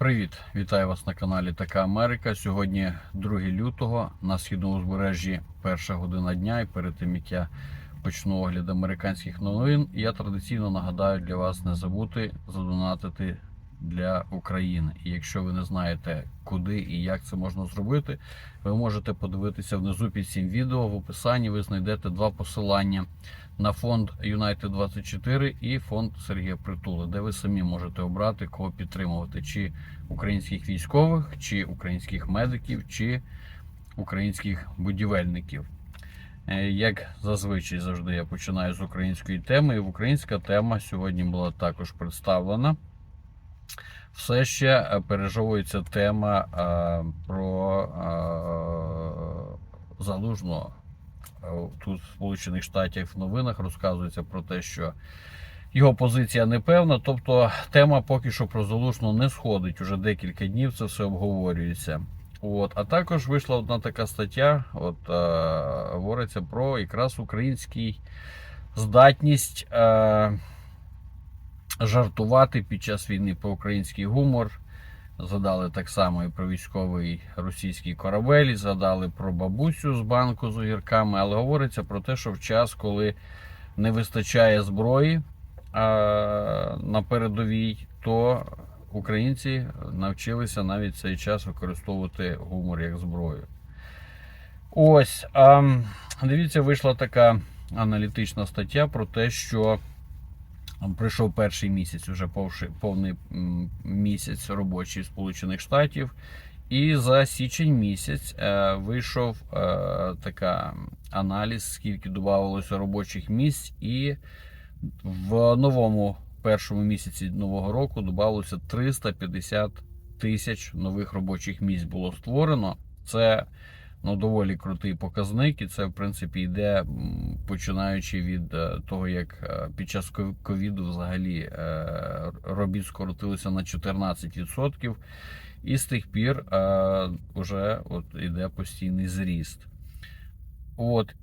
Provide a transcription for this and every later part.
Привіт, вітаю вас на каналі Така Америка. Сьогодні 2 лютого на східному узбережжі перша година дня. І перед тим як я почну огляд американських новин, я традиційно нагадаю для вас не забути задонатити для України. І якщо ви не знаєте, куди і як це можна зробити, ви можете подивитися внизу під цим відео. В описанні ви знайдете два посилання на фонд United 24 і фонд Сергія Притули, де ви самі можете обрати кого підтримувати: чи українських військових, чи українських медиків, чи українських будівельників. Е, Як зазвичай завжди я починаю з української теми, і українська тема сьогодні була також представлена. Все ще е, пережовується тема е, про е, залужного. Е, Тут в Сполучених Штатах в новинах розказується про те, що його позиція непевна. Тобто тема поки що про не сходить. Уже декілька днів це все обговорюється. От, а також вийшла одна така стаття. От е, говориться про якраз український здатність е, жартувати під час війни про український гумор. Згадали так само і про військовий російський корабель, згадали про бабусю з банку з огірками, але говориться про те, що в час, коли не вистачає зброї а, на передовій, то українці навчилися навіть цей час використовувати гумор як зброю. Ось, а, дивіться, вийшла така аналітична стаття про те, що Прийшов перший місяць, уже повний місяць робочий Сполучених Штатів. І за січень місяць е, вийшов е, така аналіз, скільки додавалося робочих місць, і в новому першому місяці нового року додавалося 350 тисяч нових робочих місць було створено. Це ну, доволі крутий показник, і це, в принципі, йде починаючи від е, того, як е, під час ков- ковіду взагалі е, робіт скоротилося на 14%, і з тих пір вже от іде постійний зріст. От,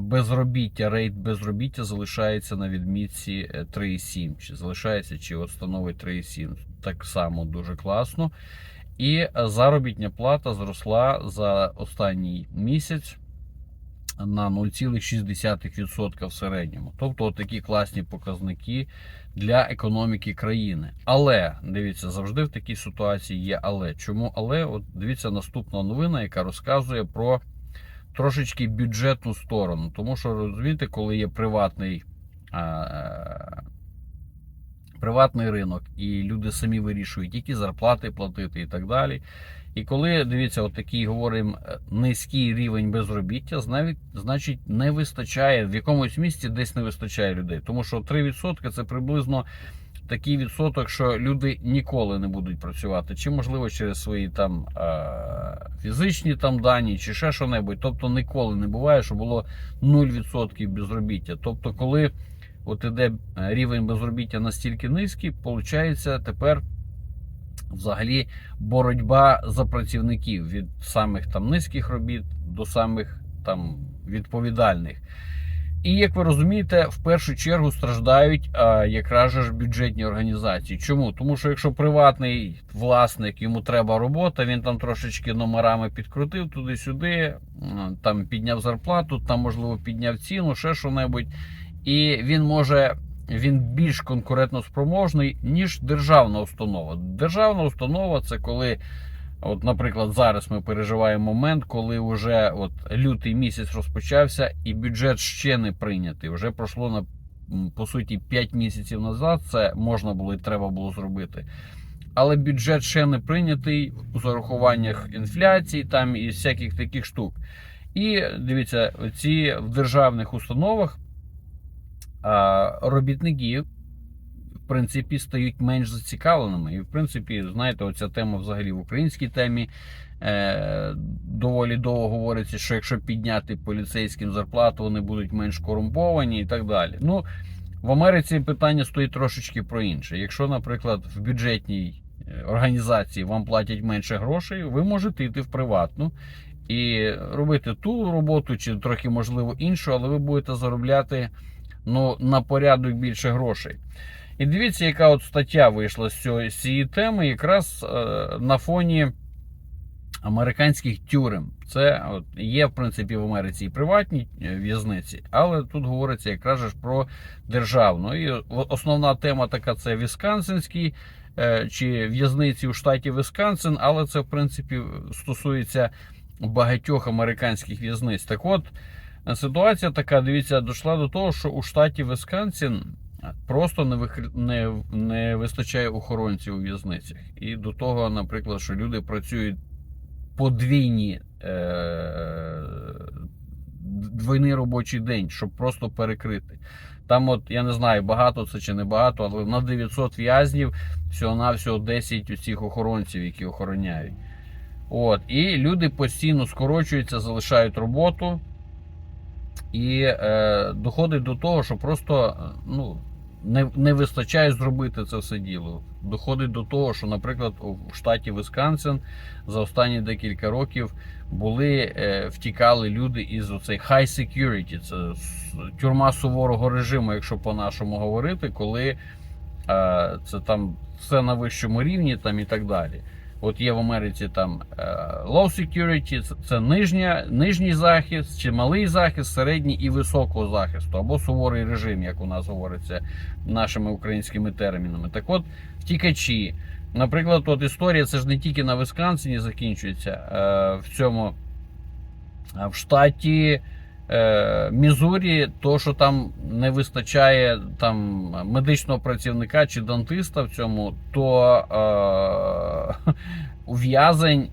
безробіття, рейт безробіття залишається на відмітці е, 3,7. Чи залишається, чи от становить 3,7. Так само дуже класно. І е, заробітня плата зросла за останній місяць на 0,6% в середньому. Тобто такі класні показники для економіки країни. Але дивіться, завжди в такій ситуації є але. Чому але? От дивіться наступна новина, яка розказує про трошечки бюджетну сторону. Тому що розумієте, коли є приватний. Приватний ринок, і люди самі вирішують, які зарплати платити і так далі. І коли дивіться, от такий говоримо е, низький рівень безробіття, навіть значить не вистачає в якомусь місці десь не вистачає людей. Тому що 3% це приблизно такий відсоток, що люди ніколи не будуть працювати, чи можливо через свої там е, фізичні там дані, чи ще що-небудь. Тобто ніколи не буває, що було 0% безробіття. Тобто, коли от іде е, рівень безробіття настільки низький, виходить тепер взагалі боротьба за працівників від самих там низьких робіт до самих там відповідальних. І як ви розумієте, в першу чергу страждають якраз ж бюджетні організації. Чому? Тому що якщо приватний власник йому треба робота, він там трошечки номерами підкрутив туди-сюди, там підняв зарплату, там можливо підняв ціну, ще що-небудь, і він може. Він більш конкурентно спроможний, ніж державна установа. Державна установа це коли, от, наприклад, зараз ми переживаємо момент, коли вже от лютий місяць розпочався і бюджет ще не прийнятий. Вже пройшло на по суті 5 місяців назад. Це можна було і треба було зробити. Але бюджет ще не прийнятий у зарахуваннях інфляції там і всяких таких штук. І дивіться, ці в державних установах робітники, в принципі, стають менш зацікавленими. І, в принципі, знаєте, оця тема взагалі в українській темі е, доволі довго говориться, що якщо підняти поліцейським зарплату, вони будуть менш корумповані і так далі. Ну, в Америці питання стоїть трошечки про інше. Якщо, наприклад, в бюджетній е, організації вам платять менше грошей, ви можете йти в приватну. І робити ту роботу, чи трохи можливо іншу, але ви будете заробляти ну, на порядок більше грошей. І дивіться, яка от стаття вийшла з цієї теми, якраз е, на фоні американських тюрем. Це от, є, в принципі, в Америці і приватні е, в'язниці, але тут говориться якраз ж про державну. І основна тема така це Вісконсинський е, чи в'язниці у штаті Вісконсин, але це, в принципі, стосується багатьох американських в'язниць. Так от, ситуація така, дивіться, дійшла до того, що у штаті Вісконсин просто не, викр... не, не вистачає охоронців у в'язницях. І до того, наприклад, що люди працюють подвійні е... двойний робочий день, щоб просто перекрити. Там, от я не знаю, багато це чи не багато, але на 900 в'язнів всього-навсього 10 усіх охоронців, які охороняють. От, і люди постійно скорочуються, залишають роботу. І е, доходить до того, що просто е, ну, не, не вистачає зробити це все діло. Доходить до того, що, наприклад, у штаті Висконсин за останні декілька років були е, втікали люди із оцей high security, це тюрма суворого режиму, якщо по-нашому говорити, коли е, це там все на вищому рівні там і так далі. От є в Америці там е, low security, це, нижня, нижній захист, чи малий захист, середній і високого захисту, або суворий режим, як у нас говориться нашими українськими термінами. Так от, втікачі. Наприклад, от історія це ж не тільки на Висконсині закінчується, е, в цьому в штаті е, Мізурі, то що там не вистачає там медичного працівника чи дантиста в цьому, то е, ув'язень,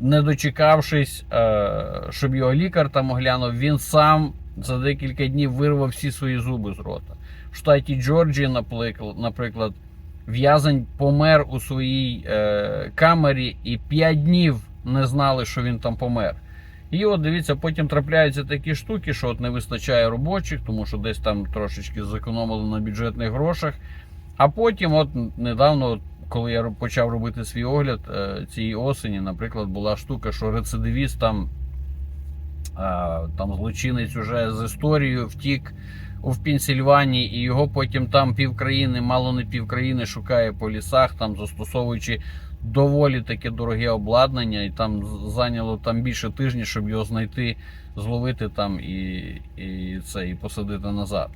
не дочекавшись, е, щоб його лікар там оглянув, він сам за декілька днів вирвав всі свої зуби з рота. В штаті Джорджії, наприклад в'язень помер у своїй е, камері і 5 днів не знали, що він там помер. І от дивіться, потім трапляються такі штуки, що от не вистачає робочих, тому що десь там трошечки зекономили на бюджетних грошах. А потім, от недавно, коли я почав робити свій огляд е, цієї осені, наприклад, була штука, що рецидивіст там, там злочинець уже з історією втік в Пенсільванії, і його потім там півкраїни, мало не півкраїни шукає по лісах, там застосовуючи доволі таке дороге обладнання, і там зайняло там більше тижня, щоб його знайти, зловити там і, і це і посадити назад.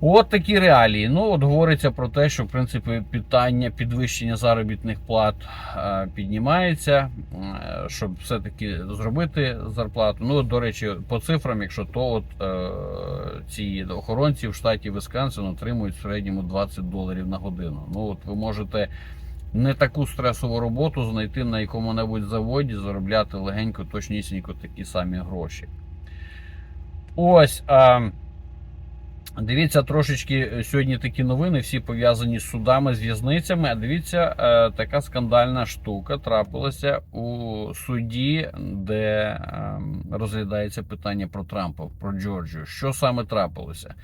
От такі реалії. Ну, от говориться про те, що в принципі питання підвищення заробітних плат піднімається, е, щоб все-таки зробити зарплату. Ну, от, до речі, по цифрам, якщо то от е, ці охоронці в штаті Висконсин отримують в середньому 20 доларів на годину. Ну, от ви можете не таку стресову роботу знайти на якому-небудь заводі, заробляти легенько, точнісінько такі самі гроші. Ось. А, Дивіться, трошечки сьогодні такі новини, всі пов'язані з судами, з в'язницями. А дивіться, е, така скандальна штука трапилася у суді, де е, розглядається питання про Трампа, про Джорджію. Що саме трапилося?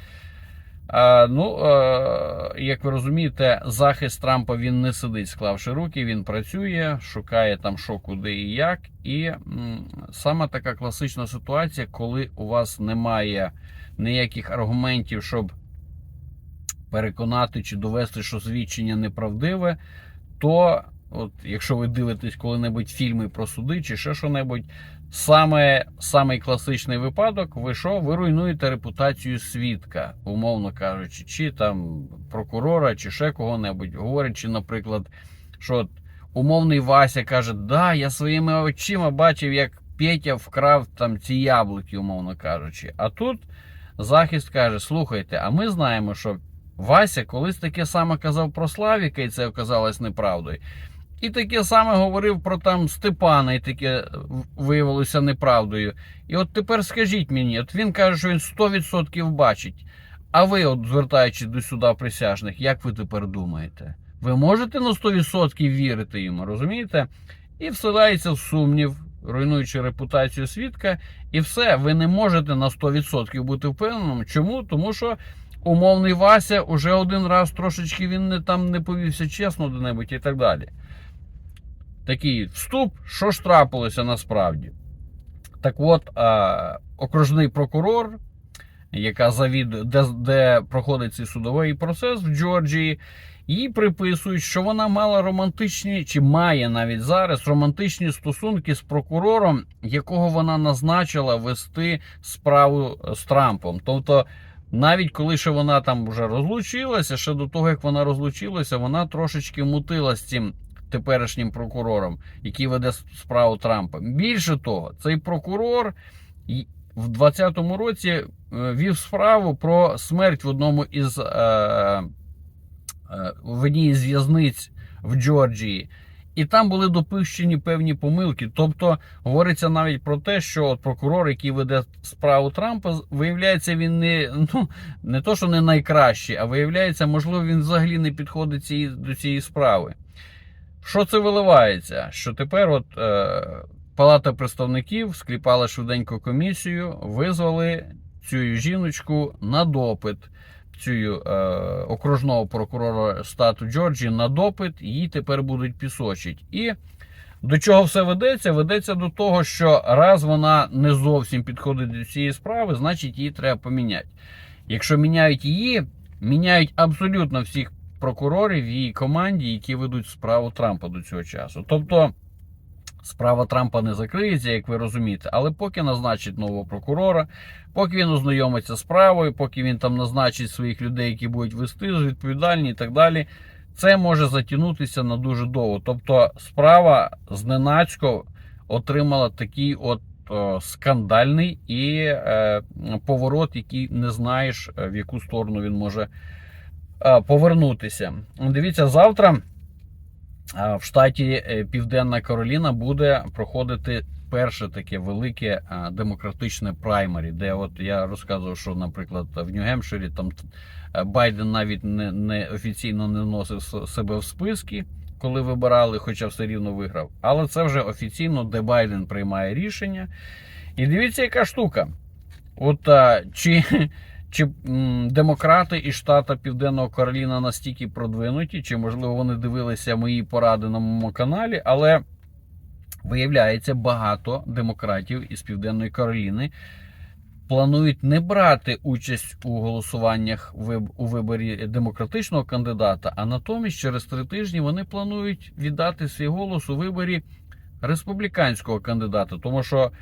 Е, ну, е, як ви розумієте, захист Трампа він не сидить, склавши руки, він працює, шукає там що, куди і як. І саме така класична ситуація, коли у вас немає ніяких аргументів, щоб переконати чи довести, що свідчення неправдиве, то, от, якщо ви дивитесь коли-небудь фільми про суди чи ще що-небудь, саме самий класичний випадок, ви що? Ви руйнуєте репутацію свідка, умовно кажучи, чи там прокурора, чи ще кого-небудь. Говорячи, наприклад, що умовний Вася каже, да, я своїми очима бачив, як Петя вкрав там ці яблуки, умовно кажучи. А тут захист каже: слухайте, а ми знаємо, що Вася колись таке саме казав про Славіка, і це оказалось неправдою. І таке саме говорив про там Степана, і таке виявилося неправдою. І от тепер скажіть мені, от він каже, що він 100% бачить. А ви, от звертаючись до суда присяжних, як ви тепер думаєте? Ви можете на 100% вірити йому, розумієте? І всилається в сумнів, руйнуючи репутацію свідка, і все, ви не можете на 100% бути впевненим. Чому? Тому що умовний Вася уже один раз трошечки він не там не повівся чесно до небудь і так далі. Такий вступ, що ж трапилося насправді? Так от, окружний прокурор яка завідує, де, де проходить цей судовий процес в Джорджії. Їй приписують, що вона мала романтичні, чи має навіть зараз романтичні стосунки з прокурором, якого вона назначила вести справу з Трампом. Тобто, навіть коли ще вона там вже розлучилася, ще до того як вона розлучилася, вона трошечки мутила з цим теперішнім прокурором, який веде справу Трампа. Більше того, цей прокурор в 2020 році е, вів справу про смерть в одному із. Е, е, в одній із в'язниць в Джорджії. І там були допущені певні помилки. Тобто говориться навіть про те, що от прокурор, який веде справу Трампа, виявляється, він не ну не то, що не найкращий, а виявляється, можливо, він взагалі не підходить цієї, до цієї справи. Що це виливається? Що тепер, от е, Палата представників скліпала швиденько комісію, визвали цю жіночку на допит цю е, окружного прокурора штату Джорджії на допит, її тепер будуть пісочити. І до чого все ведеться? Ведеться до того, що раз вона не зовсім підходить до цієї справи, значить її треба поміняти. Якщо міняють її, міняють абсолютно всіх прокурорів її команді, які ведуть справу Трампа до цього часу. Тобто. Справа Трампа не закриється, як ви розумієте, але поки назначить нового прокурора, поки він ознайомиться з справою, поки він там назначить своїх людей, які будуть вести відповідальні і так далі, це може затягнутися на дуже довго. Тобто, справа зненацько отримала такий от о, скандальний і е, поворот, який не знаєш, е, в яку сторону він може е, повернутися. Дивіться, завтра. В штаті е, Південна Кароліна буде проходити перше таке велике демократичне праймері, де от я розказував, що, наприклад, в Нью-Гемпширі там е, Байден навіть не, не офіційно не вносив себе в списки, коли вибирали, хоча все рівно виграв. Але це вже офіційно, де Байден приймає рішення. І дивіться, яка штука. От а, чи чи м, демократи із штата Південного Кароліна настільки продвинуті, чи можливо вони дивилися мої поради на моєму каналі, але виявляється, багато демократів із Південної Кароліни планують не брати участь у голосуваннях у виборі демократичного кандидата, а натомість через три тижні вони планують віддати свій голос у виборі республіканського кандидата, тому що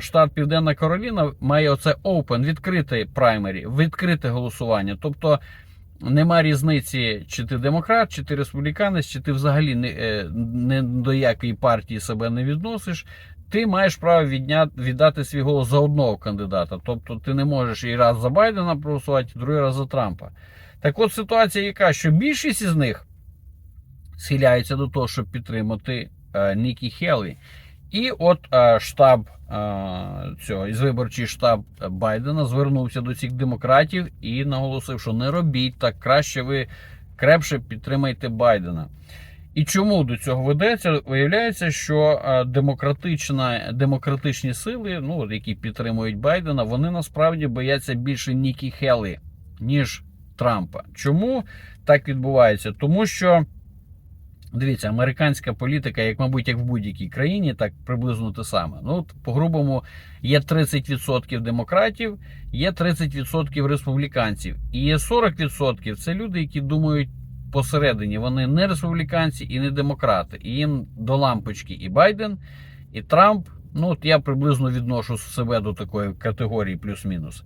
штат Південна Кароліна має оце open, відкритий праймері, відкрите голосування. Тобто нема різниці, чи ти демократ, чи ти республіканець, чи ти взагалі не, е, не до якої партії себе не відносиш. Ти маєш право відня... віддати свій голос за одного кандидата. Тобто ти не можеш і раз за Байдена проголосувати, і другий раз за Трампа. Так от ситуація яка, що більшість із них схиляється до того, щоб підтримати е, Нікі Хеллі. І от е, штаб е, цього із виборчий штаб Байдена звернувся до цих демократів і наголосив, що не робіть так, краще ви крепше підтримайте Байдена. І чому до цього ведеться? Виявляється, що е, демократична, демократичні сили, ну які підтримують Байдена, вони насправді бояться більше Нікі Хеллі, ніж Трампа. Чому так відбувається? Тому що. Дивіться, американська політика, як, мабуть, як в будь-якій країні, так приблизно те саме. Ну, по-грубому, є 30% демократів, є 30% республіканців. І є 40% це люди, які думають посередині. Вони не республіканці і не демократи. І їм до лампочки і Байден, і Трамп. Ну, от я приблизно відношу себе до такої категорії плюс-мінус.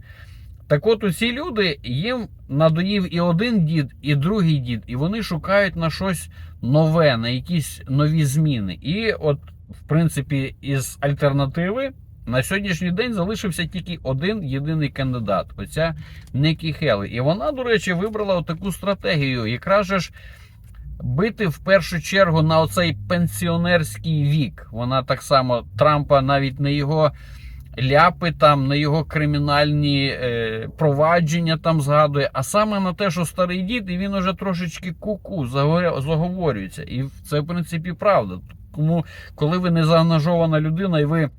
Так от усі люди їм надоїв і один дід, і другий дід, і вони шукають на щось нове, на якісь нові зміни. І от, в принципі, із альтернативи на сьогоднішній день залишився тільки один єдиний кандидат. Оця Нікі Хелі. І вона, до речі, вибрала таку стратегію, якраз же ж бити в першу чергу на оцей пенсіонерський вік. Вона так само Трампа навіть не його ляпи, там на його кримінальні е, провадження там згадує, а саме на те, що старий дід, і він уже трошечки куку заговоря- заговорюється. І це, в принципі, правда. Тому, коли ви не заангажована людина, і ви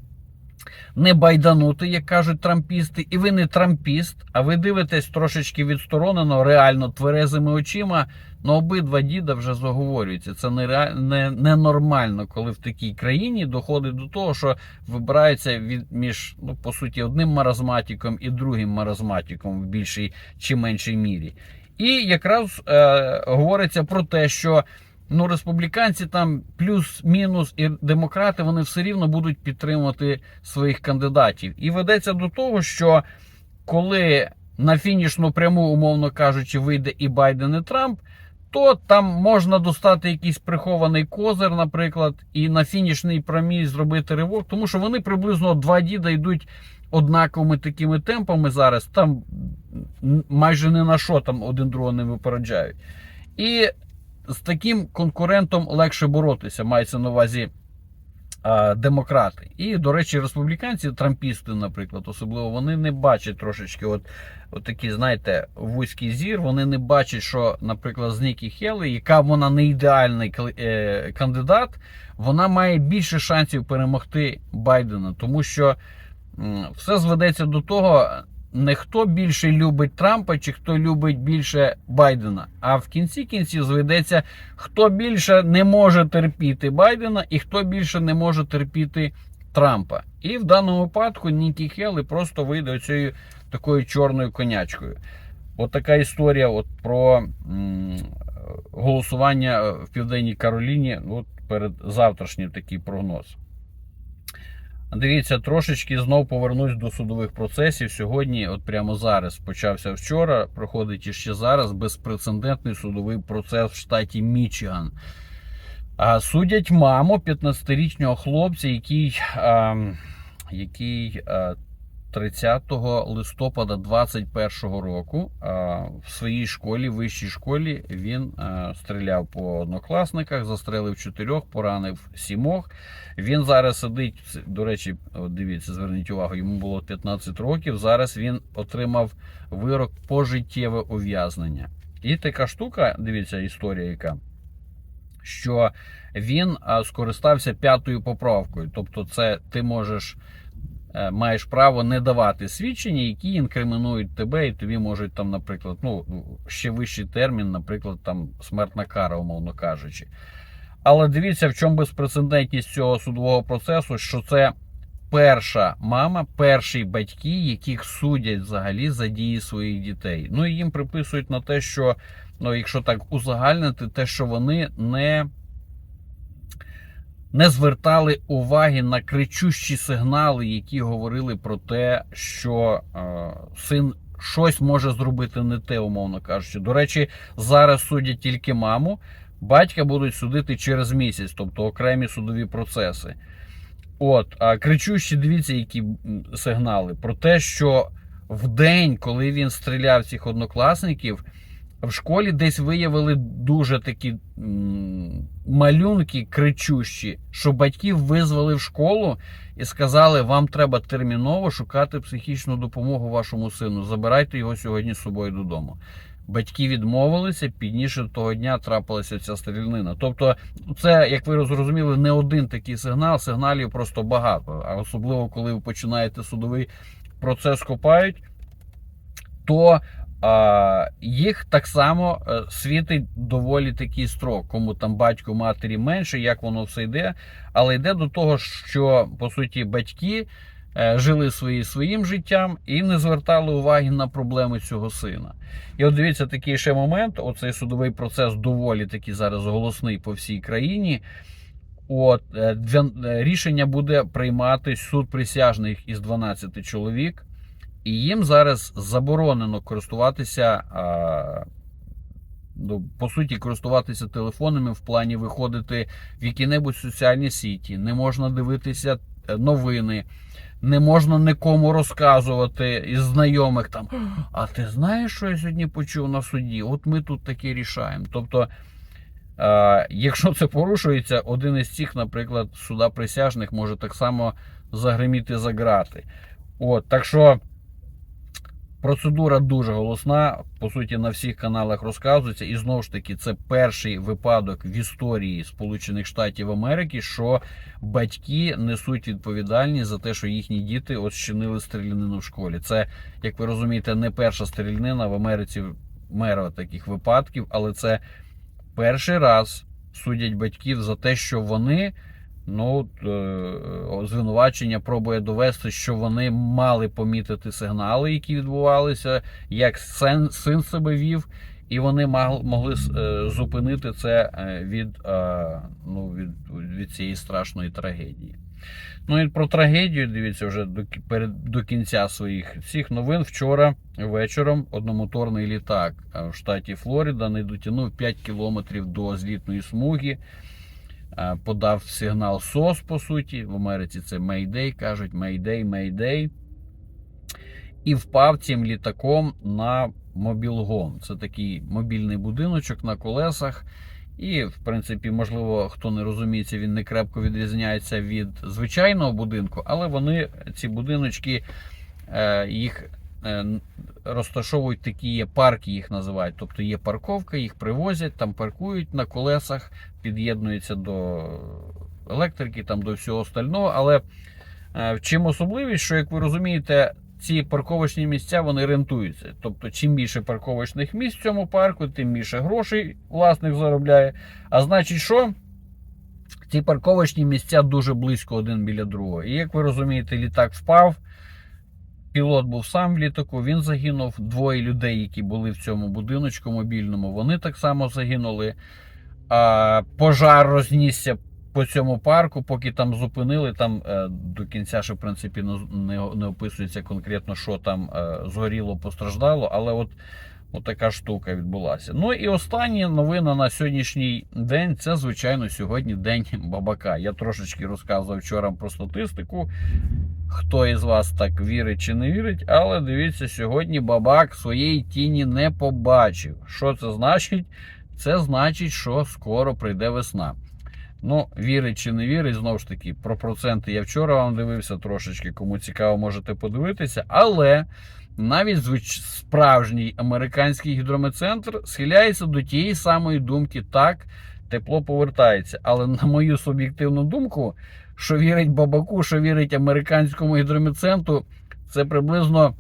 не байданути, як кажуть трампісти, і ви не трампіст, а ви дивитесь трошечки відсторонено, реально тверезими очима. Ну, обидва діда вже заговорюються. Це нереаль- не, ненормально, коли в такій країні доходить до того, що вибирається від між, ну, по суті, одним маразматиком і другим маразматиком в більшій чи меншій мірі. І якраз е, говориться про те, що ну, республіканці там плюс-мінус і демократи вони все рівно будуть підтримувати своїх кандидатів. І ведеться до того, що коли на фінішну пряму, умовно кажучи, вийде і Байден, і Трамп, то там можна достати якийсь прихований козир, наприклад, і на фінішній прямій зробити ривок, тому що вони приблизно два діда йдуть однаковими такими темпами зараз. Там майже не на що там один другого не випереджають. І з таким конкурентом легше боротися, мається на увазі а, демократи. І, до речі, республіканці, трампісти, наприклад, особливо, вони не бачать трошечки, от, от такі, знаєте, вузький зір, вони не бачать, що, наприклад, з Нікі Хелли, яка вона не ідеальний е, кандидат, вона має більше шансів перемогти Байдена, тому що все зведеться до того, не хто більше любить Трампа, чи хто любить більше Байдена. А в кінці кінців зведеться, хто більше не може терпіти Байдена і хто більше не може терпіти Трампа. І в даному випадку Нікі Хелли просто вийде оцією такою чорною конячкою. От така історія от про м, голосування в Південній Кароліні. От перед завтрашнім такий прогноз. Дивіться, трошечки знов повернусь до судових процесів. Сьогодні, от прямо зараз, почався вчора, проходить іще зараз безпрецедентний судовий процес в штаті Мічиган. А, Судять маму 15-річного хлопця, який, а, який а, 30 листопада 21 року в своїй школі, вищій школі, він стріляв по однокласниках, застрелив чотирьох, поранив сімох. Він зараз сидить, до речі, дивіться, зверніть увагу, йому було 15 років. Зараз він отримав вирок пожиттєве ув'язнення. І така штука, дивіться, історія, яка. Що він скористався п'ятою поправкою. Тобто, це ти можеш е, маєш право не давати свідчення, які інкримінують тебе, і тобі можуть там, наприклад, ну ще вищий термін, наприклад, там смертна кара, умовно кажучи. Але дивіться, в чому безпрецедентність цього судового процесу, що це перша мама, перші батьки, яких судять взагалі за дії своїх дітей. Ну і їм приписують на те, що ну, якщо так узагальнити, те, що вони не, не звертали уваги на кричущі сигнали, які говорили про те, що е, син щось може зробити не те, умовно кажучи. До речі, зараз судять тільки маму. Батька будуть судити через місяць, тобто окремі судові процеси. От, а кричущі, дивіться, які сигнали про те, що в день, коли він стріляв цих однокласників, в школі десь виявили дуже такі малюнки кричущі, що батьків визвали в школу і сказали, вам треба терміново шукати психічну допомогу вашому сину. Забирайте його сьогодні з собою додому. Батьки відмовилися, пізніше того дня трапилася ця стрілянина. Тобто, це, як ви зрозуміли, не один такий сигнал, сигналів просто багато. А особливо, коли ви починаєте судовий процес копають, то їх так само е, світить доволі такий строк. Кому там батько, матері менше, як воно все йде. Але йде до того, що по суті батьки е, жили свої, своїм життям і не звертали уваги на проблеми цього сина. І от дивіться, такий ще момент. Оцей судовий процес доволі таки зараз голосний по всій країні. От е, рішення буде приймати суд присяжних із 12 чоловік, і їм зараз заборонено користуватися. Ну, по суті, користуватися телефонами в плані виходити в які-небудь соціальні сіті, не можна дивитися е, новини, не можна нікому розказувати із знайомих там. А ти знаєш, що я сьогодні почув на суді? От ми тут таке рішаємо. Тобто, якщо це порушується, один із цих, наприклад, суда присяжних може так само загриміти за грати. От, так що Процедура дуже голосна. По суті, на всіх каналах розказується. І знову ж таки, це перший випадок в історії Сполучених Штатів Америки, що батьки несуть відповідальність за те, що їхні діти щинили стрілянину в школі. Це, як ви розумієте, не перша стрілянина в Америці мера таких випадків, але це перший раз судять батьків за те, що вони. Ну, е, звинувачення пробує довести, що вони мали помітити сигнали, які відбувалися, як син, себе вів, і вони могли е, зупинити це е, від, е, ну, від, від цієї страшної трагедії. Ну і про трагедію, дивіться, вже до, перед, до кінця своїх цих новин вчора вечором одномоторний літак е, в штаті Флорида не дотягнув 5 кілометрів до злітної смуги. Е, подав сигнал СОС, по суті. В Америці це Mayday, кажуть Mayday, Mayday. І впав цим літаком на мобілгон. Це такий мобільний будиночок на колесах. І, в принципі, можливо, хто не розуміється, він не крепко відрізняється від звичайного будинку, але вони, ці будиночки, е, їх розташовують такі є парки, їх називають. Тобто є парковка, їх привозять, там паркують на колесах, під'єднуються до електрики, там до всього остального. Але е, в чим особливість, що як ви розумієте, ці парковочні місця вони рентуються. Тобто, чим більше парковочних місць в цьому парку, тим більше грошей власник заробляє. А значить, що? Ці парковочні місця дуже близько один біля другого. І як ви розумієте, літак впав. Пілот був сам в літаку, він загинув. Двоє людей, які були в цьому будиночку мобільному, вони так само загинули. А, пожар рознісся по цьому парку, поки там зупинили. Там е, до кінця ще в принципі не, не, описується конкретно, що там е, згоріло, постраждало, але от, от така штука відбулася. Ну і остання новина на сьогоднішній день це, звичайно, сьогодні день бабака. Я трошечки розказував вчора про статистику. Хто із вас так вірить чи не вірить, але дивіться, сьогодні бабак своєї тіні не побачив. Що це значить? Це значить, що скоро прийде весна. Ну, вірить чи не вірить, знову ж таки, про проценти я вчора вам дивився трошечки, кому цікаво, можете подивитися. Але навіть справжній американський гідрометцентр схиляється до тієї самої думки, так, тепло повертається. Але на мою суб'єктивну думку, що вірить бабаку, що вірить американському гідрометцентру, це приблизно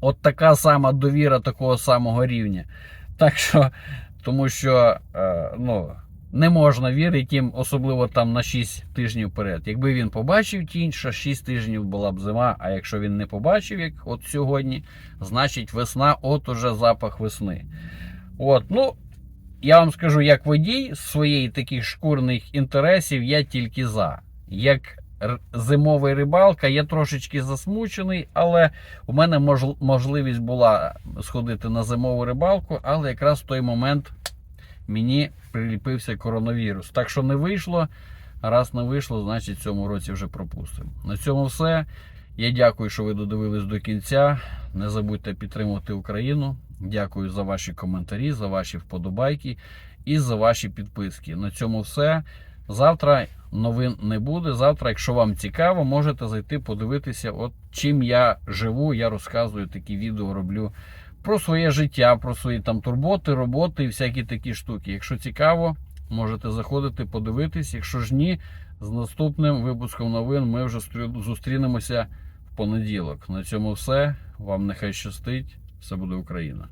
от така сама довіра такого самого рівня. Так що, тому що, е, ну. Не можна вірити їм, особливо там на 6 тижнів вперед. Якби він побачив тінь, що 6 тижнів була б зима. А якщо він не побачив, як от сьогодні, значить весна, от уже запах весни. От, ну, я вам скажу, як водій з своєї таких шкурних інтересів, я тільки за. Як зимовий рибалка, я трошечки засмучений, але у мене мож- можливість була сходити на зимову рибалку, але якраз в той момент мені приліпився коронавірус. Так що не вийшло. Раз не вийшло, значить в цьому році вже пропустимо. На цьому все. Я дякую, що ви додивились до кінця. Не забудьте підтримувати Україну. Дякую за ваші коментарі, за ваші вподобайки і за ваші підписки. На цьому все. Завтра новин не буде. Завтра, якщо вам цікаво, можете зайти подивитися, от чим я живу. Я розказую такі відео, роблю про своє життя, про свої там турботи, роботи і всякі такі штуки. Якщо цікаво, можете заходити, подивитись. Якщо ж ні, з наступним випуском новин ми вже стрі- зустрінемося в понеділок. На цьому все. Вам нехай щастить. Все буде Україна.